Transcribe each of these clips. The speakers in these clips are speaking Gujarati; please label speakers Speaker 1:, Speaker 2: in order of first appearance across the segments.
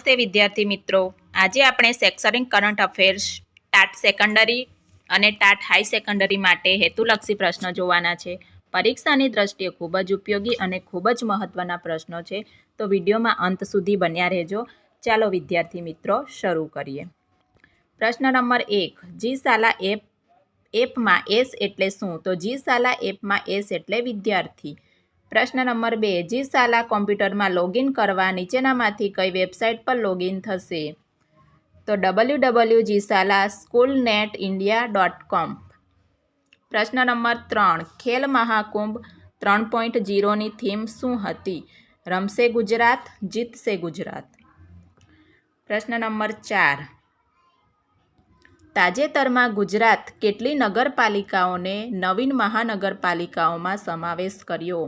Speaker 1: નમસ્તે વિદ્યાર્થી મિત્રો. આજે આપણે સેક્સરિંગ કરંટ અફેર્સ, ટાટ સેકન્ડરી અને ટાટ હાઈ સેકન્ડરી માટે હેતુલક્ષી પ્રશ્નો જોવાના છે. પરીક્ષાની દ્રષ્ટિએ ખૂબ જ ઉપયોગી અને ખૂબ જ મહત્ત્વના પ્રશ્નો છે. તો વિડીયોમાં અંત સુધી બન્યા રહેજો. ચાલો વિદ્યાર્થી મિત્રો, શરૂ કરીએ. પ્રશ્ન નંબર એક જી સાલા એપ, એપમાં એસ એટલે શું? તો જી સાલા એપમાં એસ એટલે વિદ્યાર્થી. પ્રશ્ન નંબર બે જી સાલા કોમ્પ્યુટરમાં લોગિન કરવા નીચેનામાંથી કઈ વેબસાઇટ પર લોગિન થશે? તો W W જીસાલા school net India dot com પ્રશ્ન નંબર ત્રણ, ખેલ મહાકુંભ ત્રણ પોઈન્ટ જીરોની થીમ શું હતી? રમશે ગુજરાત, જીતશે ગુજરાત. પ્રશ્ન નંબર ચાર, તાજેતરમાં ગુજરાત કેટલી નગરપાલિકાઓને નવીન મહાનગરપાલિકાઓમાં સમાવેશ કર્યો?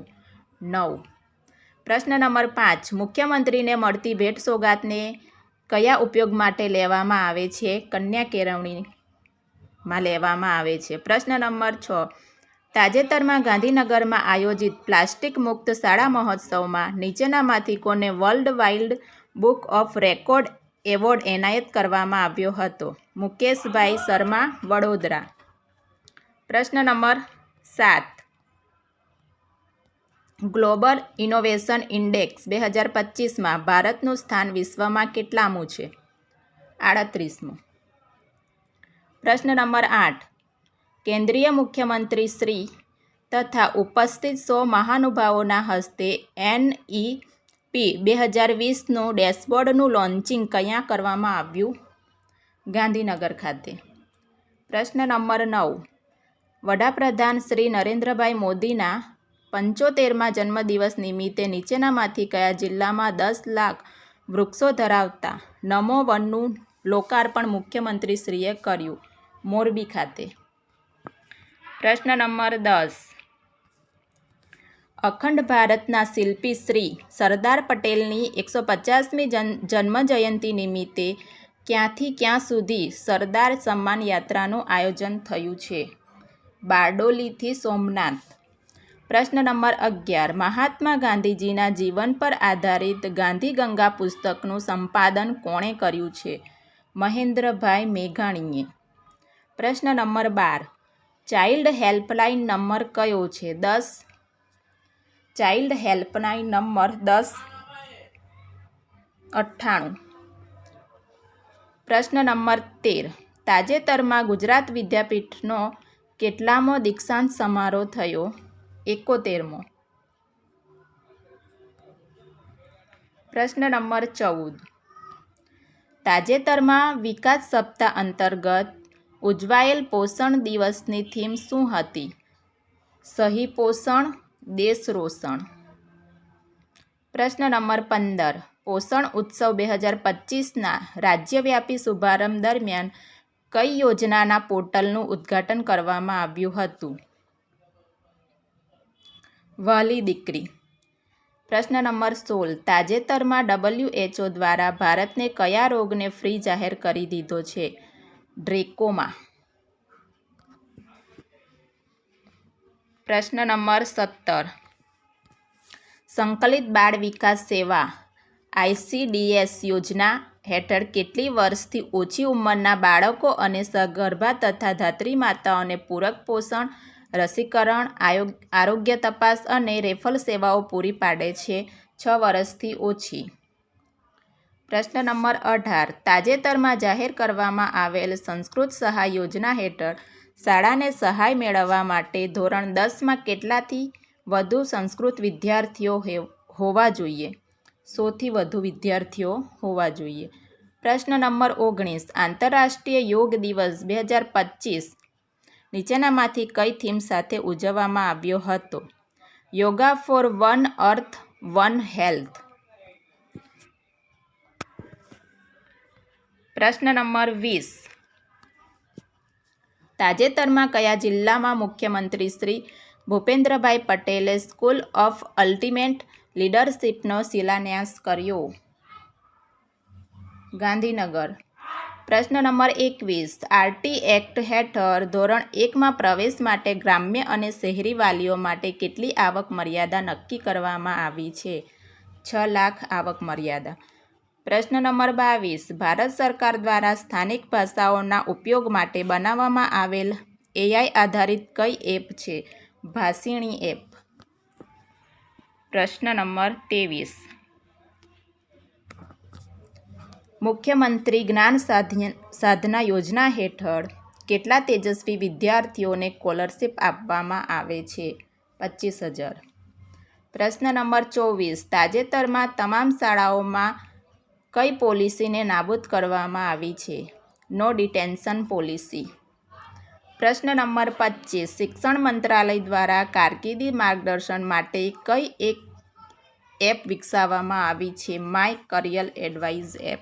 Speaker 1: નવ. પ્રશ્ન નંબર પાંચ. મુખ્યમંત્રીને મળતી ભેટ સોગાતને કયા ઉપયોગ માટે લેવામાં આવે છે? કન્યા કેળવણીમાં લેવામાં આવે છે. પ્રશ્ન નંબર છ. તાજેતરમાં ગાંધીનગરમાં આયોજિત પ્લાસ્ટિક મુક્ત શાળા મહોત્સવમાં નીચેનામાંથી કોને world wide book of record award એનાયત કરવામાં આવ્યો હતો? મુકેશભાઈ શર્મા, વડોદરા. પ્રશ્ન નંબર સાત. ગ્લોબલ ઇનોવેશન ઇન્ડેક્સ બે હજાર પચીસમાં ભારતનું સ્થાન વિશ્વમાં કેટલામું છે? આડત્રીસમું. પ્રશ્ન નંબર આઠ. કેન્દ્રીય મુખ્યમંત્રી શ્રી તથા ઉપસ્થિત સો મહાનુભાવોના હસ્તે એનઈપી બે હજાર વીસનું ડેશબોર્ડનું લોન્ચિંગ ક્યાં કરવામાં આવ્યું? ગાંધીનગર ખાતે. પ્રશ્ન નંબર નવ. વડાપ્રધાન શ્રી નરેન્દ્રભાઈ મોદીના પંચોતેરમાં જન્મદિવસ નિમિત્તે નીચેનામાંથી કયા જિલ્લામાં દસ લાખ વૃક્ષો ધરાવતા? નમો વનનું લોકાર્પણ મુખ્યમંત્રીશ્રીએ કર્યું. મોરબી ખાતે. પ્રશ્ન નંબર દસ. અખંડ ભારતના શિલ્પી શ્રી સરદાર પટેલની એકસો પચાસમી જન, જન્મજયંતિ નિમિત્તે ક્યાંથી ક્યાં સુધી સરદાર સન્માન યાત્રાનું આયોજન થયું છે? બારડોલીથી સોમનાથ. પ્રશ્ન નંબર અગિયાર. મહાત્મા ગાંધીજીના જીવન પર આધારિત ગાંધી ગંગા પુસ્તકનું સંપાદન કોણે કર્યું છે? મહેન્દ્રભાઈ મેઘાણીએ. પ્રશ્ન નંબર બાર. ચાઇલ્ડ હેલ્પલાઇન નંબર કયો છે? દસ. ચાઇલ્ડ હેલ્પલાઇન નંબર દસ. અઠ્ઠાણું. પ્રશ્ન નંબર તેર. તાજેતરમાં ગુજરાત વિદ્યાપીઠનો કેટલામો દીક્ષાંત સમારોહ થયો? એકોતેરમો. પ્રશ્ન નંબર ચૌદ. તાજેતરમાં વિકાસ સપ્તાહ અંતર્ગત ઉજવાયેલ પોષણ દિવસની થીમ શું હતી? સહી પોષણ, દેશ રોષણ. પ્રશ્ન નંબર પંદર. પોષણ ઉત્સવ બે હજાર પચીસના રાજ્યવ્યાપી શુભારંભ દરમિયાન કઈ યોજનાના પોર્ટલનું ઉદ્ઘાટન કરવામાં આવ્યું હતું? વહાલી દીકરી. પ્રશ્ન નંબર સોળ. તાજેતરમાં ડબલ્યુએચઓ દ્વારા ભારતને કયા રોગને ફ્રી જાહેર કરી દીધો છે? ડ્રેકોમા. પ્રશ્ન નંબર સત્તર. સંકલિત બાળ વિકાસ સેવા આઈસીડીએસ યોજના હેઠળ કેટલી વર્ષથી ઓછી ઉંમરના બાળકો અને સગર્ભા તથા ધાત્રી માતાઓને પૂરક પોષણ રસીકરણ આરોગ્ય તપાસ અને રેફલ સેવાઓ પૂરી પાડે છે છ વર્ષથી ઓછી. પ્રશ્ન નંબર અઢાર. તાજેતરમાં જાહેર કરવામાં આવેલ સંસ્કૃત સહાય યોજના હેઠળ શાળાને સહાય મેળવવા માટે ધોરણ દસમાં કેટલાથી વધુ સંસ્કૃત વિદ્યાર્થીઓ હોવા જોઈએ? સોથી વધુ વિદ્યાર્થીઓ હોવા જોઈએ. પ્રશ્ન નંબર ઓગણીસ. આંતરરાષ્ટ્રીય યોગ દિવસ બે હજાર પચીસ નીચેનામાંથી કઈ થીમ સાથે ઉજવવામાં આવ્યો હતો? Yoga for one earth, one health. પ્રશ્ન નંબર વીસ. તાજેતરમાં કયા જિલ્લામાં મુખ્યમંત્રી શ્રી ભૂપેન્દ્રભાઈ પટેલે સ્કૂલ ઓફ અલ્ટિમેટ લીડરશીપનો શિલાન્યાસ કર્યો? ગાંધીનગર. પ્રશ્ન નંબર એકવીસ. આરટી એક્ટ હેઠળ ધોરણ એકમાં પ્રવેશ માટે ગ્રામ્ય અને શહેરી વાલીઓ માટે કેટલી આવક મર્યાદા નક્કી કરવામાં આવી છે? છ લાખ આવક મર્યાદા. પ્રશ્ન નંબર બાવીસ. ભારત સરકાર દ્વારા સ્થાનિક ભાષાઓના ઉપયોગ માટે બનાવવામાં આવેલ એઆઈ આધારિત કઈ એપ છે? ભાષિણી એપ. પ્રશ્ન નંબર ત્રેવીસ. મુખ્યમંત્રી જ્ઞાન સાધ્ય- સાધના યોજના હેઠળ કેટલા તેજસ્વી વિદ્યાર્થીઓને સ્કોલરશીપ આપવામાં આવે છે? પચીસ હજાર. પ્રશ્ન નંબર ચોવીસ. તાજેતરમાં તમામ શાળાઓમાં કઈ પોલિસીને નાબૂદ કરવામાં આવી છે? No detention policy. પ્રશ્ન નંબર પચીસ. શિક્ષણ મંત્રાલય દ્વારા કારકિર્દી માર્ગદર્શન માટે કઈ એક એપ વિકસાવવામાં આવી છે? My career advise app.